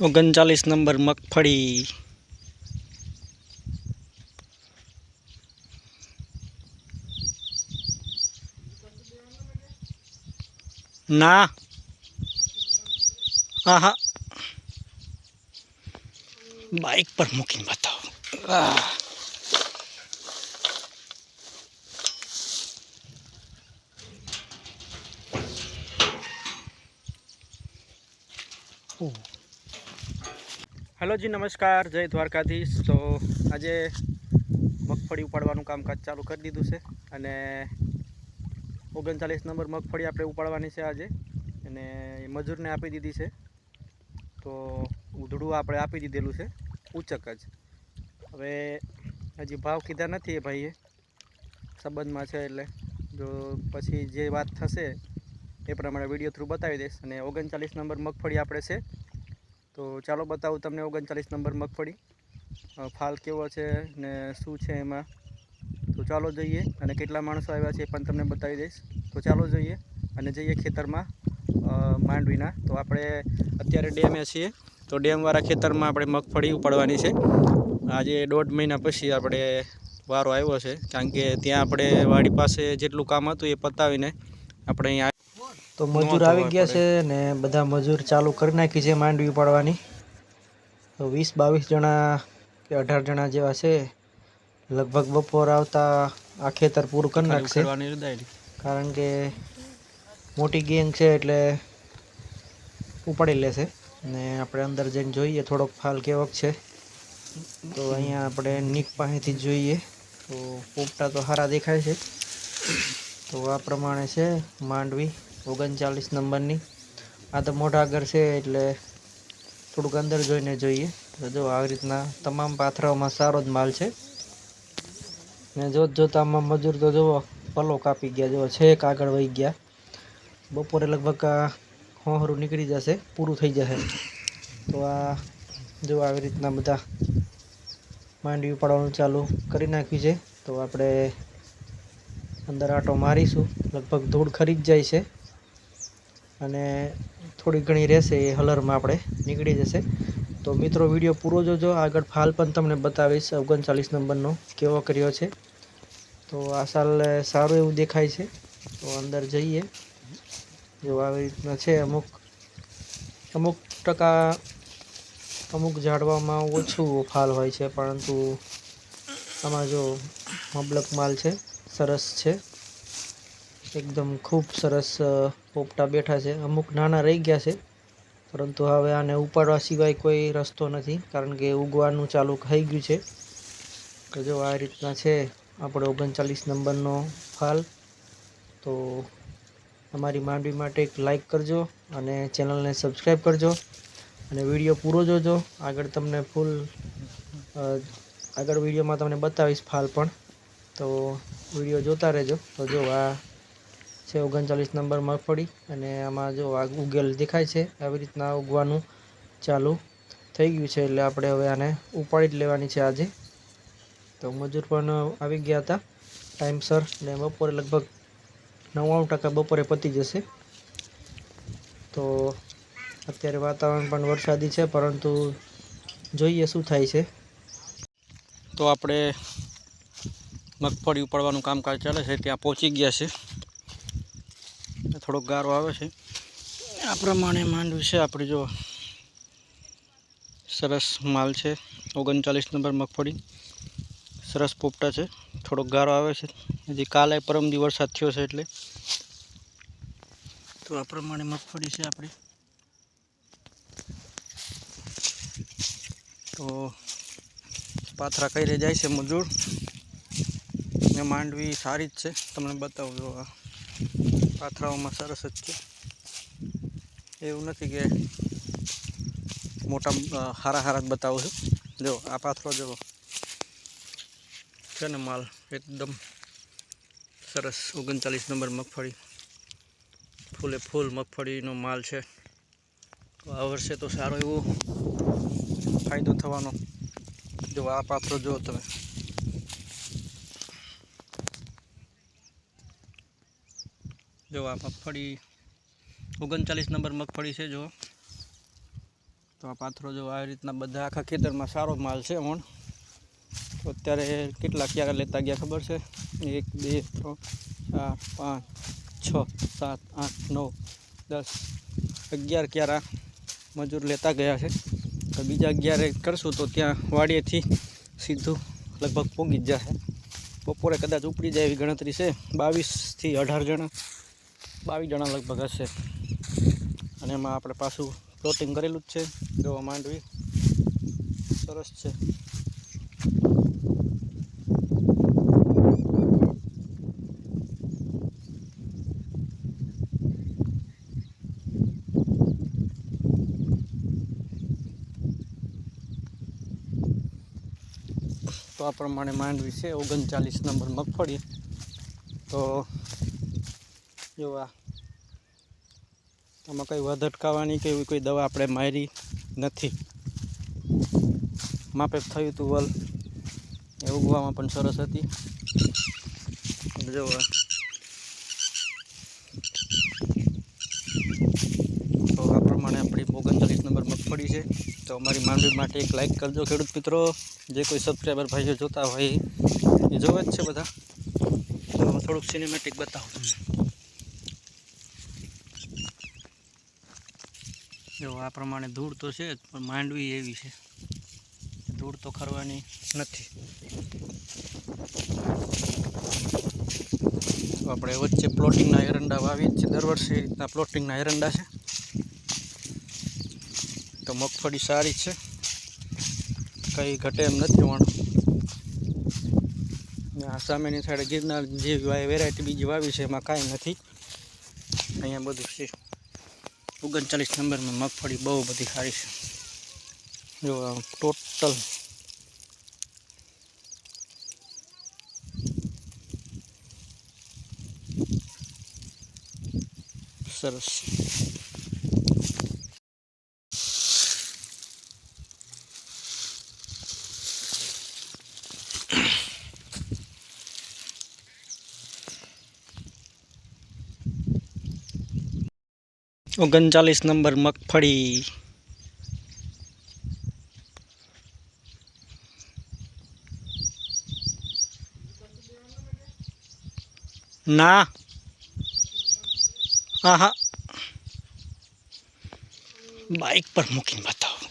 ઓગણચાલીસ નંબર મગફળી ના હા હા બાઇક પર મૂકીને બતાવો. ઓહ. હેલો જી, નમસ્કાર, જય દ્વારકાધીશ. તો આજે મગફળી ઉપાડવાનું કામકાજ ચાલુ કરી દીધું છે અને ઓગણચાલીસ નંબર મગફળી આપણે ઉપાડવાની છે આજે અને એ મજૂરને આપી દીધી છે. તો ઉધડું આપણે આપી દીધેલું છે, ઉચક જ. હવે હજી ભાવ કીધા નથી એ ભાઈએ, સંબંધમાં છે એટલે. જો પછી જે વાત થશે એ પ્રમાણે વીડિયો થ્રુ બતાવી દઈશ અને ઓગણચાલીસ નંબર મગફળી આપણે છે તો ચાલો બતાવું તમને ઓગણચાલીસ નંબર મગફળી. ફાલ કેવો છે ને શું છે એમાં? તો ચાલો જોઈએ અને કેટલા માણસો આવ્યા છે એ પણ તમને બતાવી દઈશ. તો ચાલો જોઈએ અને જઈએ ખેતરમાં માંડવીના. તો આપણે અત્યારે ડેમે છીએ. તો ડેમવાળા ખેતરમાં આપણે મગફળી ઉપાડવાની છે. આજે દોઢ મહિના પછી આપણે વારો આવ્યો છે. કારણ કે ત્યાં આપણે વાડી પાસે જેટલું કામ હતું એ પતાવીને આપણે અહીંયા તો મજૂર આવી ગયા છે ને બધા મજૂર ચાલુ કરી નાખી છે માંડવી ઉપાડવાની. તો વીસ બાવીસ જણા કે અઢાર જણા જેવા છે. લગભગ બપોર આવતા આ ખેતર પૂરું કરી નાખશે. કારણ કે મોટી ગેંગ છે એટલે ઉપાડી લેશે. ને આપણે અંદર જઈને જોઈએ થોડોક ફાલ કેવોક છે. તો અહીંયા આપણે નીક પાસેથી જોઈએ. તો પોપટા તો સારા દેખાય છે. તો આ પ્રમાણે છે માંડવી. ઓગણચાલીસ નંબરની. આ તો મોટા આગળ છે એટલે થોડુંક અંદર જોઈને જોઈએ. તો જો આવી રીતના તમામ પાથરાઓમાં સારો જ માલ છે. ને જોત જોતામાં મજૂર તો જુઓ, પલો કાપી ગયા, જુઓ, છેક આગળ વહી ગયા. બપોરે લગભગ હોહરું નીકળી જશે, પૂરું થઈ જશે. તો આ જો આવી રીતના બધા માંડવી પાડવાનું ચાલુ કરી નાખ્યું છે. તો આપણે અંદર આટો મારીશું. લગભગ ધૂળ ખરી જ જાય છે. અને થોડી ઘણી રહેશે એ હલરમાં આપણે નીકળી જશે. તો મિત્રો, વીડિયો પૂરો જોજો. આગળ ફાલ પણ તમને બતાવીશ ઓગણચાલીસ નંબરનો કેવો કર્યો છે. તો આ સાલ સારું એવું દેખાય છે. તો અંદર જઈએ. જો આવી રીતના છે અમુક અમુક ટકા, અમુક ઝાડવામાં ઓછું ફાલ હોય છે, પરંતુ આમાં જો મબલક માલ છે, સરસ છે. એકદમ ખૂબ સરસ પોપટા બેઠા છે. અમુક નાના રહી ગયા છે, પરંતુ હવે આને ઉપાડવા સિવાય કોઈ રસ્તો નથી, કારણ કે ઉગવાનું ચાલુ થઈ ગયું છે. તો જો આ રીતના છે આપણો ઓગણચાલીસ નંબરનો ફાલ તો અમારી માંડવી માટે એક લાઈક કરજો અને ચેનલને સબસ્ક્રાઈબ કરજો અને વીડિયો પૂરો જોજો. આગળ તમને ફૂલ આગળ વિડીયોમાં તમને બતાવીશ ફાલ પણ. તો વીડિયો જોતા રહેજો. તો જો આ છે ઓગણચાલીસ નંબર મગફળી અને આમાં જો આ ઉગેલ દેખાય છે, આવી રીતના ઉગવાનું ચાલુ થઈ ગયું છે એટલે આપણે હવે આને ઉપાડી જ લેવાની છે આજે. તો મજૂર પણ આવી ગયા હતા ટાઈમસર ને બપોરે લગભગ નવ્વાણું ટકા બપોરે પતી જશે. તો અત્યારે વાતાવરણ પણ વરસાદી છે, પરંતુ જોઈએ શું થાય છે. તો આપણે મગફળી ઉપાડવાનું કામકાજ ચાલે છે, ત્યાં પહોંચી ગયા છે. થોડોક ગારો આવે છે. આ પ્રમાણે માંડવી છે આપણે જો સરસ માલ છે. ઓગણચાલીસ નંબર મગફળી. સરસ પોપટા છે. થોડોક ગારો આવે છે. હજી કાલે પરમદી વરસાદ થયો છે એટલે. તો આ પ્રમાણે મગફળી છે આપણી. તો પાથરા કરી જાય છે મજૂર. ને માંડવી સારી જ છે. તમને બતાવું જો આ. પાથરાઓમાં સરસ જ છે. એવું નથી કે મોટા હારા હારા જ બતાવું છું. જો, આ પાથરો જુઓ છે ને માલ, એકદમ સરસ ઓગણચાલીસ નંબર મગફળી. ફૂલે ફૂલ મગફળીનો માલ છે. તો આ વર્ષે તો સારો એવો ફાયદો થવાનો. જો, આ પાથરો જુઓ તમે. જો આ મગફળી ઓગણચાલીસ નંબર મગફળી છે, જો. તો આ પાથરો જો આવી રીતના બધા આખા ખેતરમાં સારો માલ છે પણ તો અત્યારે કેટલા ક્યારે લેતા ગયા ખબર છે? એક, બે, ત્રણ, ચાર, પાંચ, છ, સાત, આઠ, નવ, દસ, અગિયાર ક્યારા મજૂર લેતા ગયા છે. તો બીજા અગિયારે કરશું તો ત્યાં વાડીએથી સીધું લગભગ પોગી જ જશે. બપોરે કદાચ ઉપડી જાય એવી ગણતરી છે. બાવીસથી અઢાર જણા બાવીસ જણા લગભગ હશે. અને એમાં આપણે પાછું પ્લોટિંગ કરેલું જ છે. જોવા માંડવી. સરસ છે. તો આ પ્રમાણે માંડવી છે. ઓગણચાલીસ નંબર મગફળી. તો જો આમાં કંઈ વધટકાવાની કે એવી કોઈ દવા આપણે મારી નથી. માપે થયું હતું વલ. એ ઉગવામાં પણ સરસ હતી. જોવા. તો આ પ્રમાણે આપણી ઓગણચાલીસ નંબર મગફળી છે. તો અમારી માંડવી માટે એક લાઈક કરજો, ખેડૂત મિત્રો. જે કોઈ સબસ્ક્રાઈબર ભાઈઓ જોતા હોય, એ જોવે જ છે બધા. તો થોડુંક સિનેમેટિક બતાવું. જો આ પ્રમાણે ધૂળ તો છે જ, પણ માંડવી એવી છે. ધૂળ તો ખરવાની નથી. આપણે વચ્ચે પ્લોટિંગના એરંડા વાવીએ જ છે દર વર્ષે એ રીતના પ્લોટિંગના એરંડા છે. તો મગફળી સારી છે. કંઈ ઘટે એમ નથી વણ આ સામેની સાઈડે ગિરનાર જે વેરાયટી બીજી વાવી છે, એમાં કાંઈ નથી. અહીંયા બધું છે. ઓગણચાલીસ નંબરમાં મગફળી બહુ બધી સારી છે. જો ટોટલ સરસ. ઓગણચાલીસ નંબર મગફળી. ના. હા હા બાઇક પર મૂકીને બતાવો.